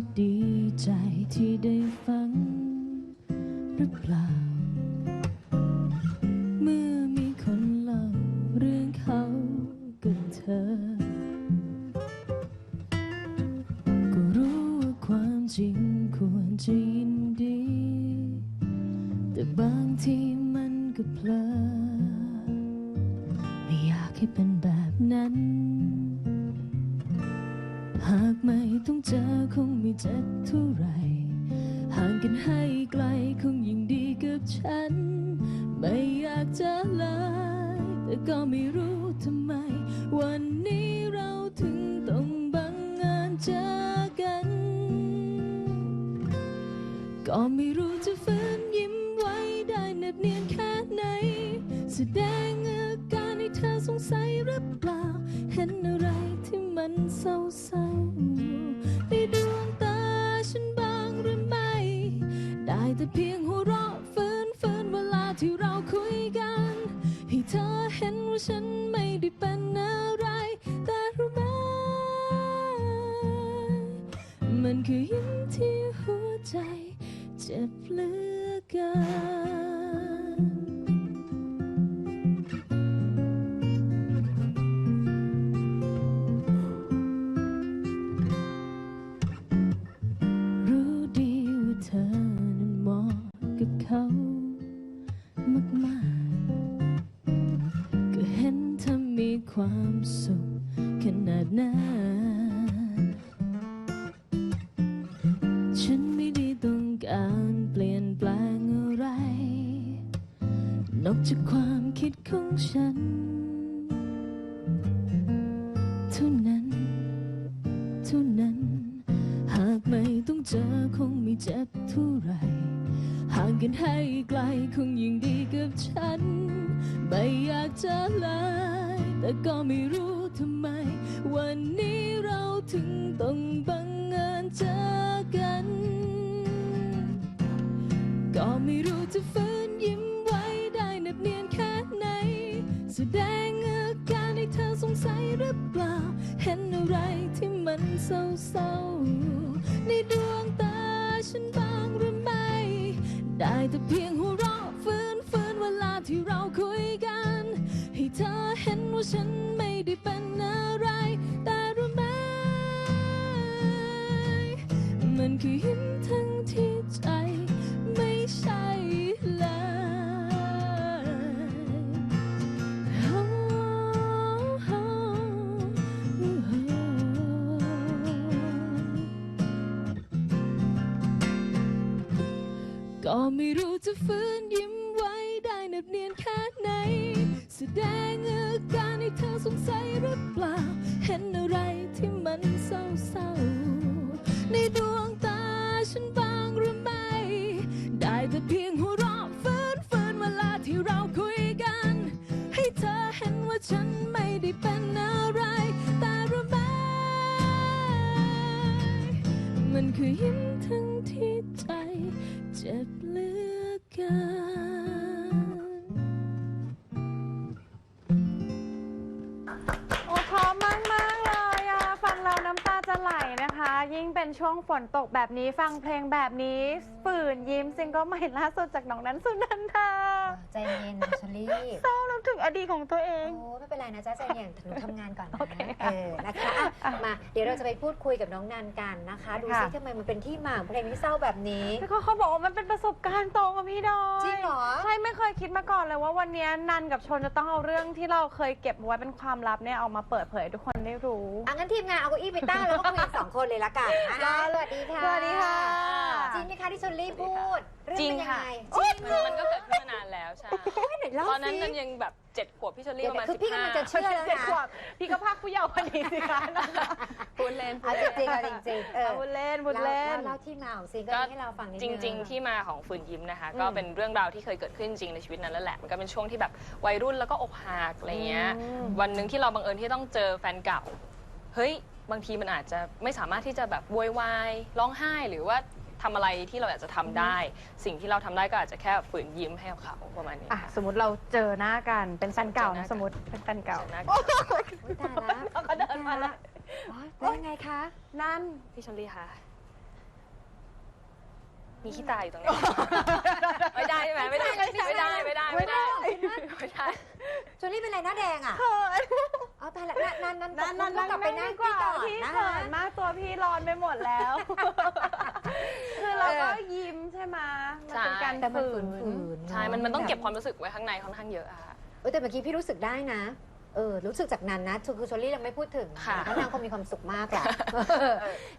จะดีใจที่ได้ฟังหรือเปล่า เมื่อมีคนเล่าเรื่องเขากับเธอ ก็รู้ว่าความจริงควรจะยินดี แต่บางทีมันก็เพลอไม่อยากให้เป็นแบบนั้น หากไม่ต้องเจอคงไม่เจ็บเท่าไรห่างกันให้ไกลคงยิ่งดีกับฉัน ไม่อยากจะลาแต่ก็ไม่รู้ทำไมวัน คือยิ้มที่หัวใจเจ็บเหลือเกินรู้ดีว่าเธอนั้นเหมาะกับเขามากๆ ก็เห็นเธอมีความสุขขนาดนั้น ต้องเจอคงไม่เจ็บเท่าไร ห่างกันให้ไกลคงยิ่งดีกับฉัน ไม่อยากจะลาแต่ก็ไม่รู้ทำไม วันนี้เราถึงต้องบังเอิญเจอกัน ก็ไม่รู้จะฝืนยิ้มไว้ได้เนบเนียนแค่ไหน แสดงอาการให้เธอสงสัยหรือเปล่า เห็นอะไรที่มันเศร้าๆ ในดวงตาฉันบ้างหรือไม่ ได้แต่เพียงหัวเราะฟื้นฟื้นเวลาที่เราคุยกัน ให้เธอเห็นว่าฉันไม่ได้เป็นอะไร แต่รู้ไหมมันคือหิน ก็ไม่รู้จะฟื้นยิ้มไว้ได้เหน็บเนียนแค่ไหน แสดงอาการให้เธอสงสัยหรือเปล่า เห็นอะไรที่มันเศร้าๆ ในดวงตาฉันบ้างหรือไม่ ได้แต่เพียงหัวเราะฟื้นฟื้นเวลาที่เราคุยกัน ให้เธอเห็นว่าฉันไม่ได้เป็นอะไร แต่รู้ไหมมันคือยิ้มทั้งที่ใจ เจ็บเหลือเกิน เป็นช่วงฝนตกแบบนี้ฟังเพลงแบบนี้ฝืนยิ้มซิงเก็ใหม่ล่าสุดจากน้องนั้นสุนันทาใจเย็นนะเชอรี่เศร้านึกถึงอดีตของตัวเอง โอ้ไม่เป็นไรนะจ๊ะใจเย็นหนูทำงานก่อนนะโอเคเออนะคะอะมาเดี๋ยวเราจะไปพูดคุยกับน้องนันกันนะคะ ดูซิค่ะทำไมมันเป็นที่มาของเพลงที่เศร้าแบบนี้แล้วก็เขาบอกว่ามันเป็นประสบการณ์ตรงกับพี่ดอยจริงเหรอใช่ไม่เคยคิดมาก่อนเลยว่าวันนี้นันกับชนจะต้องเอาเรื่องที่เราเคยเก็บไว้เป็นความลับเนี่ยเอามาเปิดเผยให้ทุกคนได้รู้อะงั้นทีมงานเอาเก้าอี้ไปตั้งแล้วก็คุยกันสองคนเลยละกันนะคะสวัสดีค่ะสวัสดีค่ะ จริงไหมคะที่เชอรี่พูดเรื่องจริงเป็นยังค่ะไงมันมันก็เกิดขึ้นมานานแล้วใช่โอ้ยไหนเล่าตอนนั้นสินันยังแบบเจ็ดขวบพี่เชอรี่เดี๋ยวประมาณคือสิบพี่ห้ากำลังจะเชื่อแล้วเจ็ดนะขวบพี่ก็ภาคผู้เยาว์คนนี้สิคะพูดเล่นพูเอาดจเล่น ริงๆเอาจริงๆเออพูดเล่นพูดเล่น เล่าที่มาของซิงเกิลนี้ให้เราฟังนิดจนึง ริง ๆ ที่มาของฝืนยิ้มนะคะอืมก็เป็นเรื่องราวที่เคยเกิดขึ้นจริงในชีวิตนั้นแล้วแหละ มันก็เป็นช่วงที่แบบวัยรุ่นแล้วก็อกหักอะไรเงี้ยอืมวันหนึ่งที่เราบังเอิญที่ต้องเจอแฟนเก่า เฮ้ยบางทีมันอาจจะไม่สามารถที่จะแบบโวยวายร้องไห้หรือว่าทำอะไรที่เราอยากจะทำได้ สิ่งที่เราทำได้ก็อาจจะแค่ฝืนยิ้มให้กับเขาประมาณนี้อะ สมมติเราเจอหน้ากันเป็นแฟนเก่าเจอหน้ากันะนสมมติเป็นแฟนเก่าเจอหน้าอุ๊ยตายแล้วแล้วก็เดินมาแล้ว โอ๊ยแล้วยังไงคะ นั่น พี่เชอรี่ค่ะมีขี้ตาอยู่ตรงนี้ ไม่ได้ใช่ไหมไม่ได้ ไม่ได้ ไม่ได้ ไม่ได้ ไม่ได้ จนนี่เป็นไรหน้าแดงอะ เอาตายละนั่นนั่นนั่นนั่นกลับไปนั่งดีกว่าก่อนพี่นะเขิคะ นมากตัวพี่ร้อนไปหมดแล้ว คือเราก็ยิ้มใช่ไหมมันเป็นการแต่มันฝืนฝืนๆใช่ มันมันต้องเก็บคแบบวามรู้สึกไว้ข้างในค่อนข้างเยอะอะค่ะ เออแต่เมื่อกี้พี่รู้สึกได้นะ เออรู้สึกจากนั้นนะคือชอรี่ยังไม่พูดถึงค่ะเพราะนางคงมีความสุขมากแหละ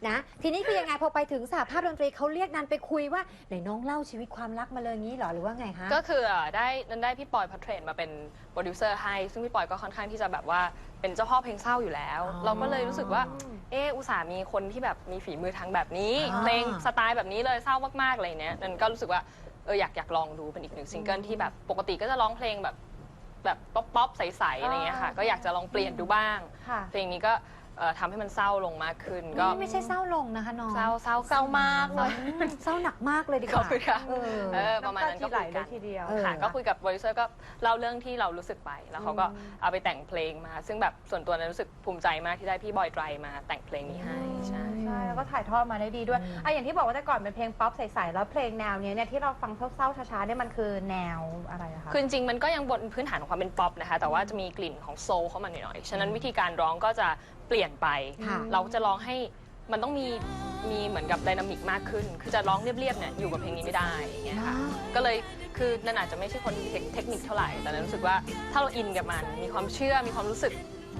นะทีนี้คือยังไงพอไปถึงสหภาพดนตรีเขาเรียกนันไปคุยว่าไหนน้องเล่าชีวิตความรักมาเลยงี้เหรอหรือว่าไงคะ ก็คือได้นั้นได้พี่ปอยพัทเทรนมาเป็นโปรดิวเซอร์ให้ ซึ่งพี่ปอยก็ค่อนข้างที่จะแบบว่าเป็นเจ้าพ่อเพลงเศร้าอยู่แล้ว อ๋อเราก็เลยรู้สึกว่าเอออุตส่าห์มีคนที่แบบมีฝีมือทางแบบนี้อ่าเพลงสไตล์แบบนี้เลยเศร้ามากๆอะไรเนี้ยนันก็รู้สึกว่าเอออยากอยากลองดูเป็นอีกหนึ่งซิงเกิลที่แบบปกติก็จะร้องเพลงแบบ แบบป๊อปป๊อปใสๆอะไรเงี้ยค่ะ ก็อยากจะลองเปลี่ยนดูบ้าง ค่ะ เพลงนี้ก็ เอ่อทำให้มันเศร้าลงมากขึ้นก็นี่ไม่ใช่เศร้าลงนะคะน้องเศร้าเศร้าเศร้ามากเลย เศร้าหนักมากเลยดีกขอบว่าคุณค่ะเออ เออประมาณนั้นก็ำตคุยไหลกันเลยทีเดียว เออ ค่ะก็คุยกับโปรดิวเซอร์ก็เล่าเรื่องที่เรารู้สึกไปแล้วเขาก็เอาไปแต่งเพลงมา ซึ่งแบบส่วนตัวนั้นรู้สึกภูมิใจมากที่ได้พี่บอยไตรมาแต่งเพลงนี้ให้ใช่ ใช่ แล้วก็ถ่ายทอดมาได้ดีด้วยอะอย่างที่บอกว่าแต่ก่อนเป็นเพลงป๊อปใสๆแล้วเพลงแนวเนี้ยเนี่ยที่เราฟังเศร้าๆช้าๆเนี่ยมันคือแนวอะไรอะคะ คือจริงๆมันก็ยังบนพื้นฐานของความเป็นป๊อปนะคะ แต่ว่าจะมีกลิ่นของโซลเข้ามาหน่อยๆ ฉะนั้นวิธีการร้องก็จะ เปลี่ยนไป ค่ะ เราจะร้องให้มันต้องมีมีเหมือนกับไดนามิกมากขึ้น คือจะร้องเรียบๆเนี่ยอยู่กับเพลงนี้ไม่ได้อย่างเงี้ยค่ะ ก็เลยคือนันอาจจะไม่ใช่คนเทคเทคนิคเท่าไหร่ แต่นันรู้สึกว่าถ้าเราอินกับมัน มีความเชื่อมีความรู้สึก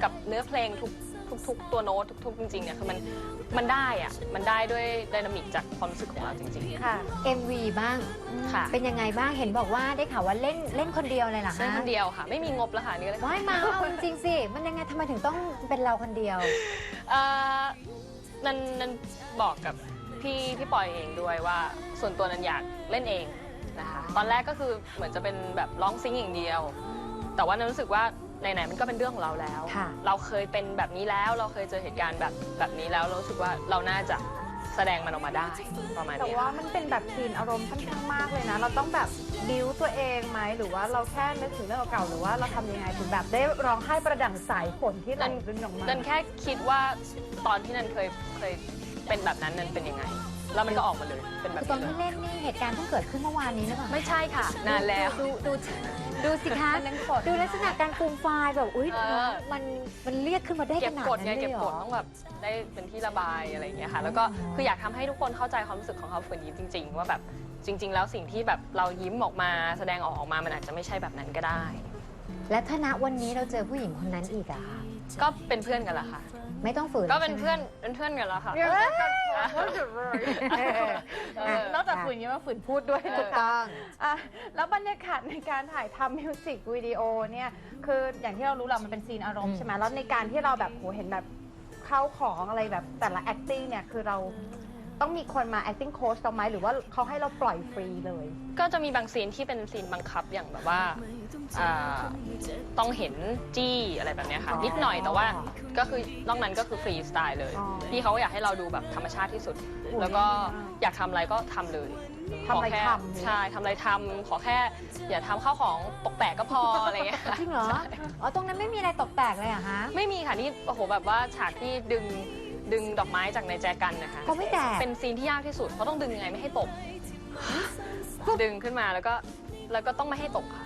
กับเนื้อเพลงทุก ทุกทุกตัวโน้ตทุก ๆ จริงๆเนี่ยคือมันมันได้อะมันได้ด้วยไดนามิกจากความรู้สึกของเราจริง ค่ะ MV บ้างๆค่ะ เป็นยังไงบ้างเห็นบอกว่าได้ข่าวว่าเล่นเล่นคนเดียวเลยเหรอเล่นคะคนเดียวค่ะ ไม่มีงบแล้วค่ะนี่ก็เลย ว่ายมาเอาจริงๆสิ มันยังไงทำไมถึงต้องเป็นเราคนเดียว เอ่อนันนันบอกกับพี่พี่ปอยเองด้วยว่าส่วนตัวนันอยากเล่นเองนะคะตอนแรกก็คือเหมือนจะเป็นแบบร้องซิงค์อย่างเดียว แต่ว่านันรู้สึกว่า ไหนๆมันก็เป็นเรื่องของเราแล้ว ค่ะเราเคยเป็นแบบนี้แล้วเราเคยเจอเหตุการณ์แบบแบบนี้แล้วเรารู้สึกว่าเราน่าจะแสดงมันออกมาได้ประมาณแต่นี้ว่าค่ะมันเป็นแบบซีนอารมณ์ค่อนข้างมากเลยนะ เราต้องแบบบิวตัวเองไหมหรือว่าเราแค่นึกถึงเรื่องเก่าๆหรือว่าเราทำยังไงถึงแบบได้ร้องไห้ประดังสายฝนที่ไหลรินออกมานันแค่คิดว่าตอนที่นันเคยเคยเป็นแบบนั้นนันเป็นยังไง แล้วมันก็ออกมาเลยเป็นแบคืบอตอนนี้เลที่ยเล่นนี่เหตุการณ์เพิ่งเกิดขึ้นเมื่อวานนี้หรือเปล่าไม่ใช่ค่ะ นานแล้ว ดูดูดู สิคะนั้นกด ดูลักษณะการฟูมไฟล์แบบ อุ้ยเออ น้องมันมันเรียกขึ้นมาได้เก็ขบนาดกดนั้ไงนเลเก็บยเหรกดอ ต้องแบบได้เป็นที่ระบายอะไรอย่างเงี้ยค่ะ แล้วก็คืออยากทำให้ทุกคนเข้าใจความรู้สึกของเขาฝืนยิ้มจริง ๆ ว่าแบบจริง ๆ แล้วสิ่งที่แบบเรายิ้มออกมาแสดงออกมามันอาจจะไม่ใช่แบบนั้นก็ได้ และถ้าณวันนี้เราเจอผู้หญิงคนนั้นอีกอะคะก็เป็นเพื่อนกันละค่ะ ไม่ต้องฝืนก็เป็นใช่ไหมเพื่อนเป็นเพื่อนกันแล้วค่ะเดี๋ยวเออเออนอกจากฝืนยิ้มว่าฝืนพูดด้วยถูกต้องอะแล้วบรรยากาศในการถ่ายทำมิวสิกวิดีโอเนี่ยคืออย่างที่เรารู้แหละมันเป็นซีนอารมอืณ์มใช่ไหมแล้วในการที่เราแบบโหเห็นแบบเข้าของอะไรแบบแต่ละ acting เนี่ยคือเรา ต้องมีคนมา acting coach เราไหมหรือว่าเขาให้เราปล่อยฟรีเลย ก็จะมีบางซีนที่เป็นซีนบังคับอย่างแบบว่าอ่าต้องเห็นจี้อะไรแบบเนี้ยค่ะอ๋อนิดหน่อยแต่ว่าก็คือนอกนั้นก็คือฟรีสไตล์เลย อ๋อพี่เขาก็อยากให้เราดูแบบธรรมชาติที่สุด โอ้ยแล้วก็ดีมากอยากทำอะไรก็ทำเลยทำอะไรขแค่ทำใช่ทำอะไรทำขอแค่ อย่าทำข้าวของตกแตกก็พออะไรเงี้ยจริงเหรออ๋อ ตรงนั้นไม่มีอะไรตกแตกเลยเหรอะฮะ ไม่มีค่ะนี่โอ้โหแบบว่าฉากที่ดึง ดึงดอกไม้จากในแจกันนะคะเขาไม่แตก เป็นซีนที่ยากที่สุดเพราะต้องดึงยังไงไม่ให้ตก ดึงขึ้นมาแล้วก็แล้วก็ต้องไม่ให้ตกค่ะ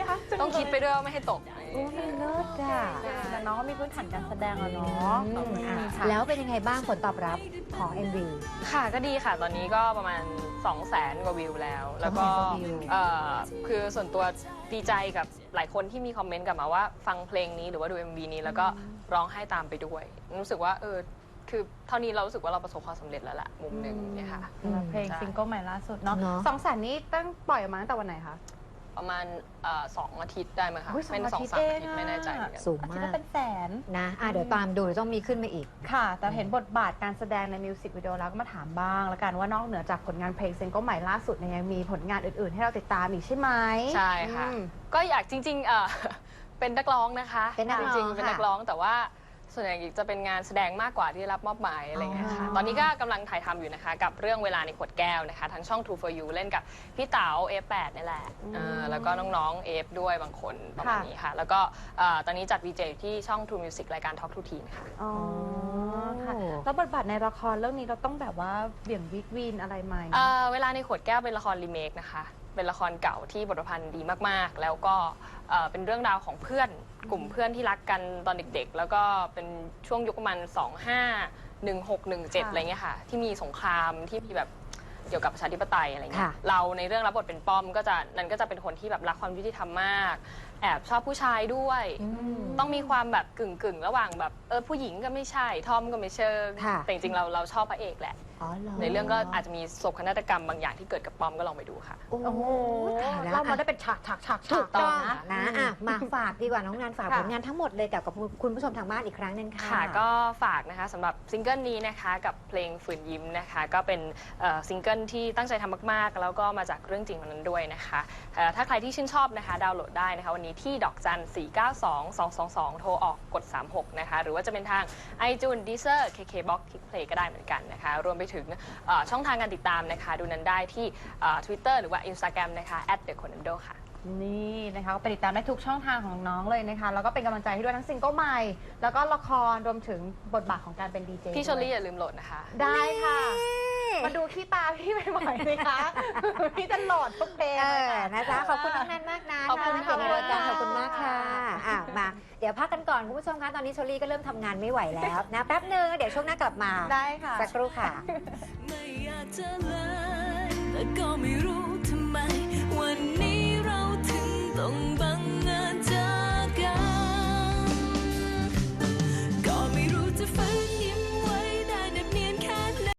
ยากจังต้องคิดไปด้วยว่าไม่ให้ตก โอ้ไม่เลิศอะแต่น้องก็มีพื้นฐานการแสดงอะเนาะอืมอะค่ะแล้วเป็นยังไงบ้างผลตอบรับของ MV ค่ะก็ดีค่ะ ตอนนี้ก็ประมาณ 2 0 0แสนกว่าวิวแล้ว แล้วก็200,000กว่าวิว เอ่อคือส่วนตัวดีใจกับหลายคนที่มีคอมเมนต์กลับมาว่า ฟังเพลงนี้หรือว่าดู MV นี้แล้วก็ร้องไห้ตามไปด้วย รู้สึกว่าเออ คือเท่านี้เรารู้สึกว่าเราประสบความสำเร็จแล้วล่ะมุมหนึ่งเนี่ยค่ะ สำหรับเพลงใช่ ซิงเกิลใหม่ล่าสุดเนาะเนอะ สองแสนนี้ตั้งปล่อยออกมาตั้งแต่วันไหนคะ ประมาณเอ่อสองอาทิตย์ได้ไหมคะอุ๊ยสองเป็นอาสองทิตย์สามเออางทิตย์ไม่แน่ใจเหมือนกัน สูงอาทิตย์มาละก เป็นแสน นะอะเดี๋ยวตามดูเดี๋ยวต้องมีขึ้นมาอีก ค่ะ แต่เห็นบทบาทการแสดงในมิวสิกวิดีโอแล้วก็มาถามบ้างแล้วกันว่านอกเหนือจากผลงานเพลงซิงเกิลใหม่ล่าสุดเนี่ยยังมีผลงานอื่นๆ ให้เราติดตามอีกใช่ไหมใช่ค่ะ อืม ก็อยากจริงๆเอ่อเป็นนักร้องนะคะเป็นนักร้องจริงๆเป็นค่ะนักร้องแต่ว่า ส่วนใหญ่จะเป็นงานแสดงมากกว่าที่รับมอบหมายอะไรอย่างเงี้ยค่ะ อ๋อ ตอนนี้ก็กำลังถ่ายทำอยู่นะคะ กับเรื่องเวลาในขวดแก้วนะคะ ทางช่อง True for You เล่นกับพี่เต๋า F8 นี่แหละเออแล้วก็น้องๆ F ด้วยบางคนประมาณนี้ค่ะ แล้วก็เอ่อตอนนี้จัด VJ อยู่ที่ช่อง True Music รายการ Talk to Teen ค่ะ อ๋อค่ะ แล้วบทบาทในละครเรื่องนี้เราต้องแบบว่าเบี่ยงวิกวีนอะไรไหม เอ่อเวลาในขวดแก้วเป็นละครรีเมคนะคะ เป็นละครเก่าที่บทประพันธ์ดีมากๆ แล้วก็เอ่อเป็นเรื่องราวของเพื่อนกลุ่มเพื่อนที่รักกันตอนเด็กๆ แล้วก็เป็นช่วงยุคประมาณ 25 16 17 อะไรเงี้ยค่ะ ที่มีสงครามที่มีแบบเกี่ยวกับประชาธิปไตยอะไรเงี้ยค่ะเราในเรื่องรับบทเป็นป้อมก็จะนันก็จะเป็นคนที่แบบรักความยุติธรรมมาก แอบชอบผู้ชายด้วย ต้องมีความแบบกึ่งๆระหว่างแบบเออผู้หญิงก็ไม่ใช่ทอมก็ไม่เชิงค่ะ แต่จริงๆเราเราชอบพระเอกแหละ อ๋อเหรอในเรื่องก็อาจจะมีโศกนาฏกรรมบางอย่างที่เกิดกับปอมก็ลองไปดูค่ะ โอ้โอ้โหตายแล้วเรามาอะได้เป็นฉากฉากฉากถูฉากกต้องนะ นะอะมาฝากดีกว่าน้องนันฝากค่ะ ผลงานทั้งหมดเลยกับกับคุณผู้ชมทางบ้านอีกครั้งหนึงค่ะ ค่ะก็ฝากนะคะสำหรับซิงเกิลนี้นะคะกับเพลงฝืนยิ้มนะคะ ก็เป็นเอ่อซิงเกิลที่ตั้งใจทำมากๆ แล้วก็มาจากเรื่องจริงวันนั้นด้วยนะคะเอ่อถ้าใครที่ชื่นชอบนะคะ ดาวน์โหลดได้นะคะ วันนี้ที่ดอกจัน 492 222 โทรออกกด 36 นะคะ หรือว่าจะเป็นทาง iTunes Deezer KKBox Kickplay ก็ได้เหมือนกันนะคะ รวมไปถึงเอ่อช่องทางการติดตามนะคะ ดูนั้นได้ที่เอ่อ Twitter หรือว่า Instagram นะคะ @theconando ค่ะนี่นะคะก็ไปติดตามได้ทุกช่องทางของน้องเลยนะคะ แล้วก็เป็นกำลังใจให้ด้วยทั้งซิงเกิลใหม่ แล้วก็ละครรวมถึงบทบาทของการเป็นดีเจพี่ชลลี่อย่าลืมโหลดนะคะ ได้ค่ะ มาดูขี้ตาพี่บ่อยๆสิคะ พี่จะโหลดทุกเพลงเอเลยอค่ะ นะจ๊ะขอบคุณน้องนันมากนะขอบคุณที่ค่ะมาในรายการขอบคุณมากค่ะอะ มา เดี๋ยวพักกันก่อนคุณผู้ชมคะตอนนี้โชลี่ก็เริ่มทำงานไม่ไหวแล้วนะแป๊บนึงเดี๋ยวช่วงหน้ากลับมาได้ค่ะ สักครู่ค่ะ ไม่อยากจะเลยแต่ก็ไม่รู้ทำไม วันนี้เราถึงต้องบัง